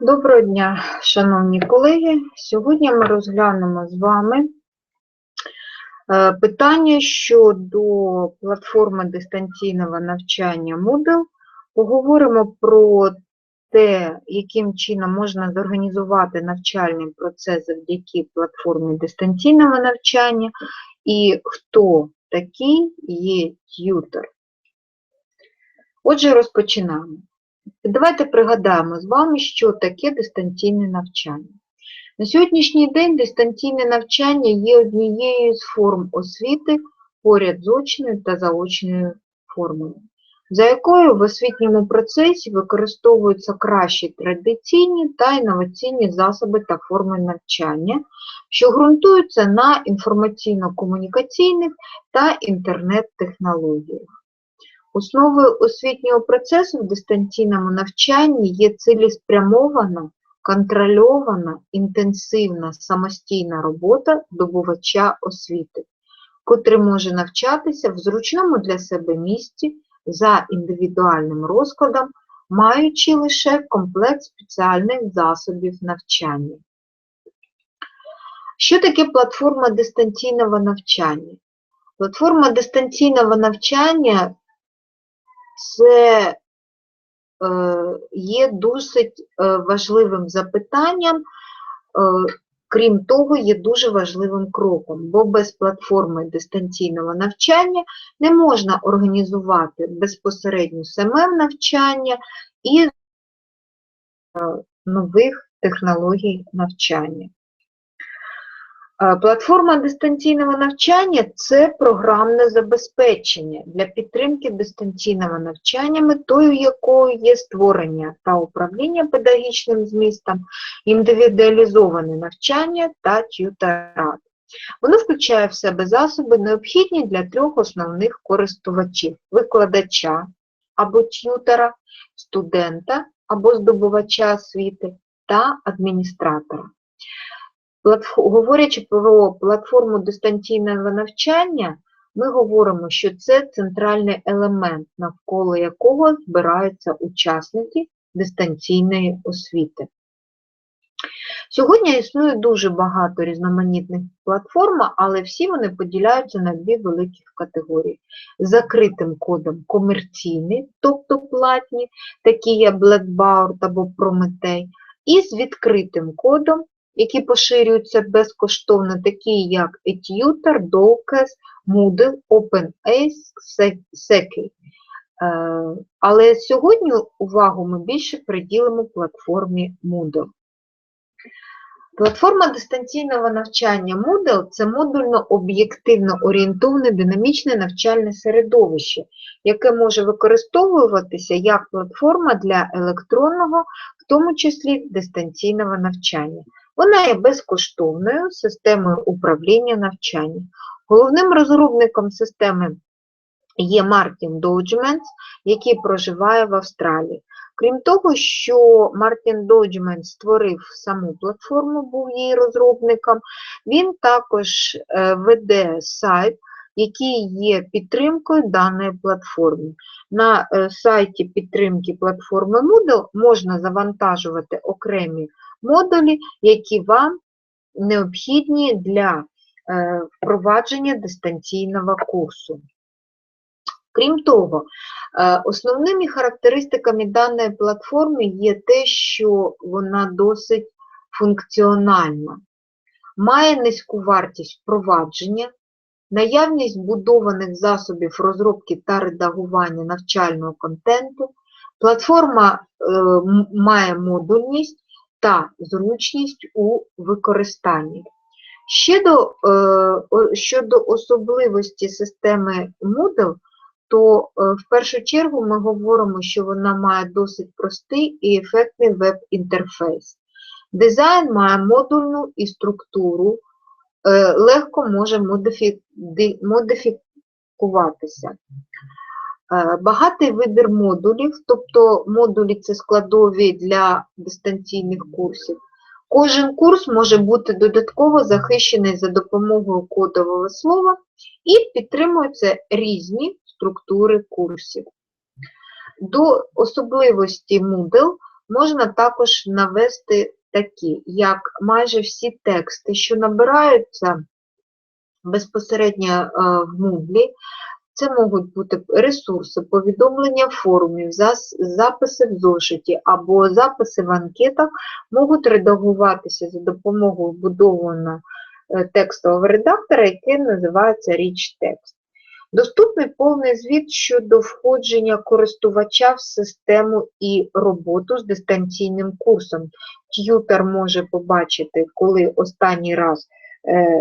Доброго дня, шановні колеги. Сьогодні ми розглянемо з вами е, питання щодо платформи дистанційного навчання Moodle. Поговоримо про те, яким чином можна зорганізувати навчальний процес завдяки платформі дистанційного навчання і хто такий є т'ютор. Отже, розпочинаємо. Давайте пригадаємо з вами, що таке дистанційне навчання. На сьогоднішній день дистанційне навчання є однією з форм освіти поряд з очною та заочною формою, за якою в освітньому процесі використовуються кращі традиційні та інноваційні засоби та форми навчання, що ґрунтуються на інформаційно-комунікаційних та інтернет-технологіях. Основою освітнього процесу в дистанційному навчанні є цілеспрямована, контрольована, інтенсивна самостійна робота здобувача освіти, котрий може навчатися в зручному для себе місці за індивідуальним розкладом, маючи лише комплект спеціальних засобів навчання. Що таке платформа дистанційного навчання? Платформа дистанційного навчання це е, є досить е, важливим запитанням, е, крім того, є дуже важливим кроком, бо без платформи дистанційного навчання не можна організувати безпосередньо саме навчання і нових технологій навчання. Платформа дистанційного навчання це програмне забезпечення для підтримки дистанційного навчання, метою якої є створення та управління педагогічним змістом, індивідуалізоване навчання та т'юторат. Воно включає в себе засоби, необхідні для трьох основних користувачів викладача або т'ютора, студента або здобувача освіти та адміністратора. Говорячи про платформу дистанційного навчання, ми говоримо, що це центральний елемент, навколо якого збираються учасники дистанційної освіти. Сьогодні існує дуже багато різноманітних платформ, але всі вони поділяються на дві великі категорії. Закритим кодом комерційний, тобто платні, такі як Blackboard або Prometей, і з відкритим кодом які поширюються безкоштовно, такі як eTutor, Docus, Moodle, OpenAce, Seki. Але сьогодні увагу ми більше приділимо платформі Moodle. Платформа дистанційного навчання Moodle – це модульно-об'єктивно орієнтовне динамічне навчальне середовище, яке може використовуватися як платформа для електронного, в тому числі дистанційного навчання. Вона є безкоштовною системою управління навчання. Головним розробником системи є Мартін Доджменс, який проживає в Австралії. Крім того, що Мартін Доджменс створив саму платформу, був її розробником, він також е, веде сайт, який є підтримкою даної платформи. На е, сайті підтримки платформи Moodle можна завантажувати окремі модулі, які вам необхідні для е, впровадження дистанційного курсу. Крім того, е, основними характеристиками даної платформи є те, що вона досить функціональна, має низьку вартість впровадження, наявність будованих засобів розробки та редагування навчального контенту, платформа е, має модульність та зручність у використанні. Щодо, е, щодо особливості системи Moodle, то е, в першу чергу ми говоримо, що вона має досить простий і ефектний веб-інтерфейс. Дизайн має модульну і структуру, е, легко може модифікуватися. Е, багатий вибір модулів, тобто модулі це складові для дистанційних курсів. Кожен курс може бути додатково захищений за допомогою кодового слова і підтримуються різні структури курсів. До особливості Moodle можна також навести такі, як майже всі тексти, що набираються безпосередньо е, в Moodle, це можуть бути ресурси, повідомлення форумів, записи в зошиті або записи в анкетах можуть редагуватися за допомогою вбудованого е, текстового редактора, який називається Rich Text. Доступний повний звіт щодо входження користувача в систему і роботу з дистанційним курсом. Т'ютер може побачити, коли останній раз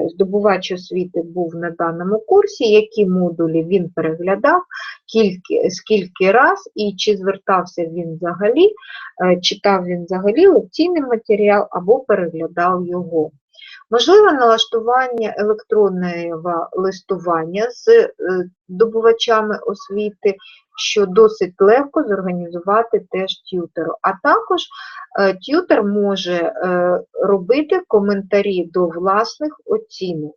здобувач освіти був на даному курсі, які модулі він переглядав, кільки, скільки раз і чи звертався він взагалі, е, читав він взагалі лекційний матеріал або переглядав його. Можливе налаштування електронного листування з е, здобувачами освіти, що досить легко зорганізувати теж т'ютеру. А також е, т'ютер може е, робити коментарі до власних оцінок.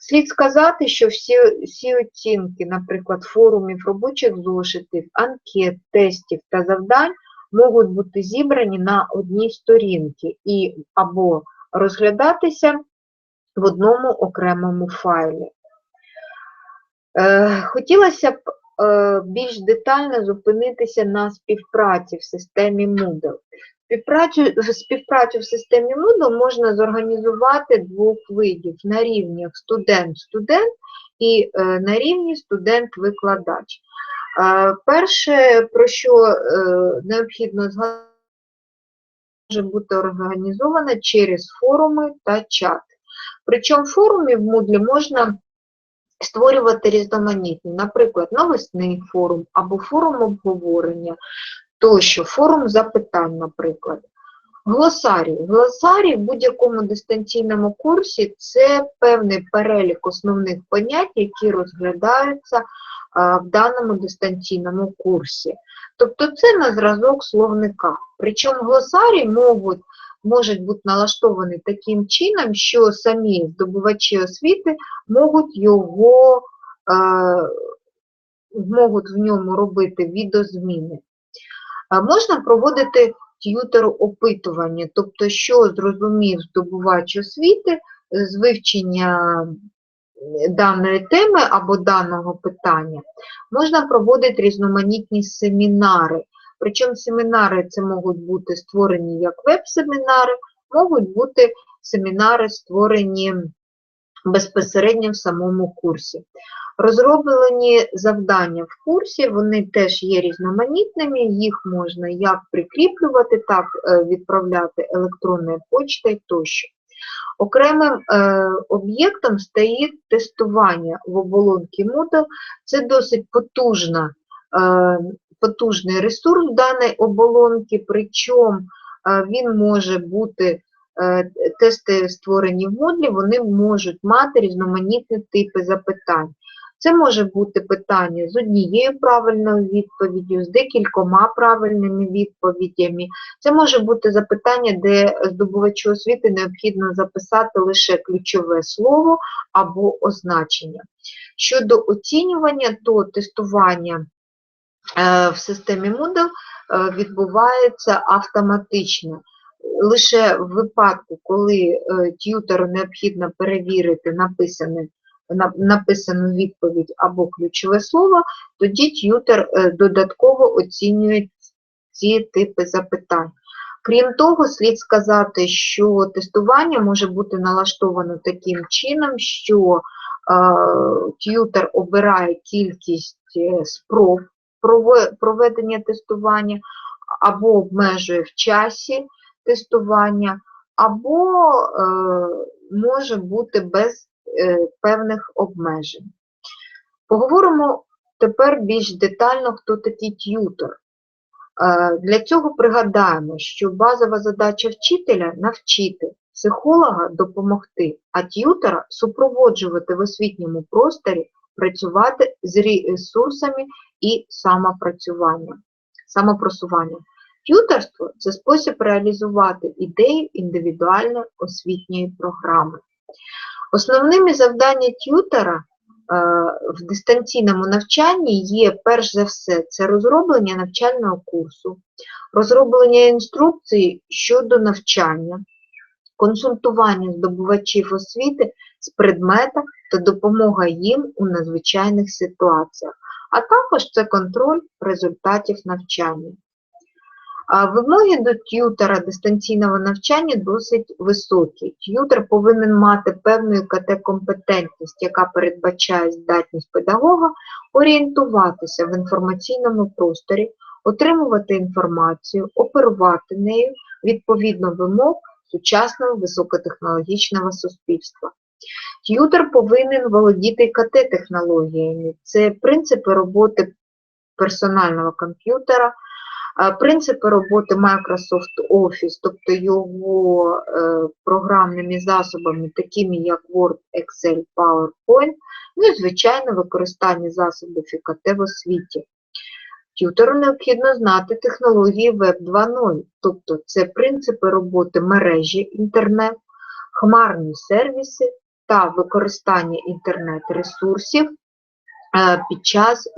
Слід сказати, що всі, всі оцінки, наприклад, форумів, робочих зошитів, анкет, тестів та завдань можуть бути зібрані на одній сторінці і або розглядатися в одному окремому файлі. Е, Хотілося б більш детально зупинитися на співпраці в системі Moodle. Співпрацю, співпрацю в системі Moodle можна зорганізувати двох видів на рівнях студент-студент і е, на рівні студент-викладач. Е, Перше, про що е, необхідно згадати, може бути організована через форуми та чати. Причому форуми в Moodle можна створювати різноманітні, наприклад, новисний форум або форум обговорення, тощо, форум запитань, наприклад. Глосарій. Глосарій в будь-якому дистанційному курсі це певний перелік основних понять, які розглядаються в даному дистанційному курсі. Тобто це на зразок словника. Причому глосарій можуть, можуть бути налаштовані таким чином, що самі здобувачі освіти можуть його, е, можуть в ньому робити відозміни. Можна проводити т'ютеру опитування, тобто, що зрозумів здобувач освіти з вивчення даної теми або даного питання. Можна проводити різноманітні семінари. Причому семінари це можуть бути створені як веб-семінари, можуть бути семінари створені безпосередньо в самому курсі. Розроблені завдання в курсі, вони теж є різноманітними, їх можна як прикріплювати, так е, відправляти електронною почтою тощо. Окремим е, об'єктом стоїть тестування в оболонці Moodle. Це досить потужна, е, потужний ресурс даної оболонки, причому е, він може бути, е, тести створені в Moodle, вони можуть мати різноманітні типи запитань. Це може бути питання з однією правильною відповіддю, з декількома правильними відповідями. Це може бути запитання, де здобувачу освіти необхідно записати лише ключове слово або означення. Щодо оцінювання, то тестування в системі Moodle е, відбувається автоматично. Лише в випадку, коли е, т'ютеру необхідно перевірити написану відповідь або ключове слово, тоді т'ютер е, додатково оцінює ці типи запитань. Крім того, слід сказати, що тестування може бути налаштовано таким чином, що е, т'ютер обирає кількість е, спроб проведення тестування, або обмежує в часі тестування, або е, може бути без е, певних обмежень. Поговоримо тепер більш детально, хто такий т'ютор. Е, Для цього пригадаємо, що базова задача вчителя навчити, психолога допомогти, а т'ютора супроводжувати в освітньому просторі, працювати з ресурсами і самопрацювання, самопросування. Т'юторство – це спосіб реалізувати ідею індивідуальної освітньої програми. Основними завдання т'ютера в дистанційному навчанні є перш за все це розроблення навчального курсу, розроблення інструкцій щодо навчання, консультування здобувачів освіти з предмета та допомога їм у надзвичайних ситуаціях, а також це контроль результатів навчання. Вимоги до т'ютера дистанційного навчання досить високі. Т'ютер повинен мати певну КТ-компетентність, яка передбачає здатність педагога орієнтуватися в інформаційному просторі, отримувати інформацію, оперувати нею відповідно вимог сучасного високотехнологічного суспільства. Т'ютер повинен володіти КТ-технологіями. Це принципи роботи персонального комп'ютера, Принципи роботи Microsoft Office, тобто його е, програмними засобами, такими як Word, Excel, PowerPoint, ну і, звичайно, використання засобів ІКТ в освіті. Тютору необхідно знати технології Web 2.0, тобто це принципи роботи мережі інтернет, хмарні сервіси та використання інтернет-ресурсів е, під час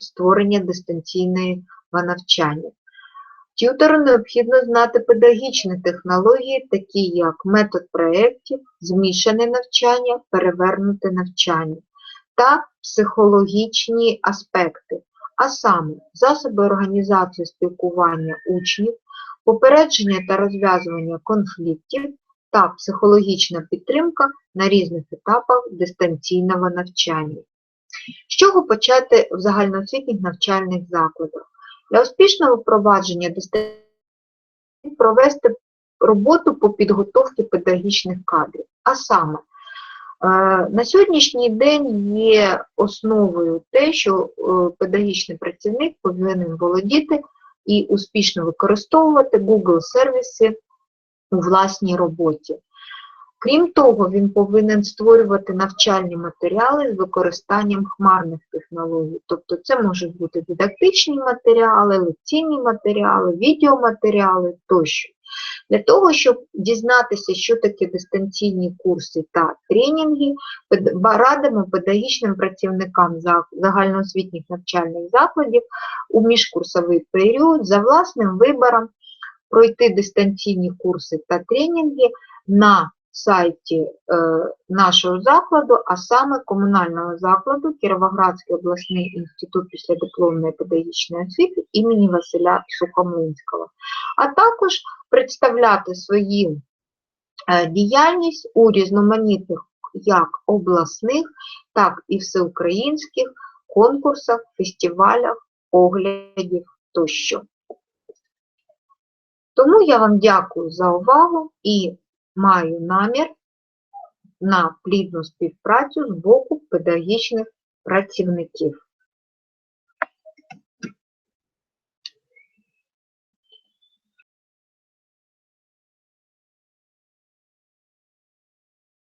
створення дистанційної навчання. Тютору необхідно знати педагогічні технології, такі як метод проєктів, змішане навчання, перевернуте навчання та психологічні аспекти, а саме засоби організації спілкування учнів, попередження та розв'язування конфліктів та психологічна підтримка на різних етапах дистанційного навчання. З чого почати в загальноосвітніх навчальних закладах? Для успішного впровадження дистанційного провести роботу по підготовці педагогічних кадрів. А саме, е, на сьогоднішній день є основою те, що е, педагогічний працівник повинен володіти і успішно використовувати Google сервіси у власній роботі. Крім того, він повинен створювати навчальні матеріали з використанням хмарних технологій. Тобто це можуть бути дидактичні матеріали, лекційні матеріали, відеоматеріали тощо. Для того, щоб дізнатися, що таке дистанційні курси та тренінги, радимо педагогічним працівникам загальноосвітніх навчальних закладів у міжкурсовий період за власним вибором пройти дистанційні курси та тренінги на сайті е, нашого закладу, а саме комунального закладу Кіровоградський обласний інститут післядипломної педагогічної освіти імені Василя Сухомлинського, а також представляти свою е, діяльність у різноманітних як обласних, так і всеукраїнських конкурсах, фестивалях, оглядів тощо. Тому я вам дякую за увагу і маю намір на плідну співпрацю з боку педагогічних працівників.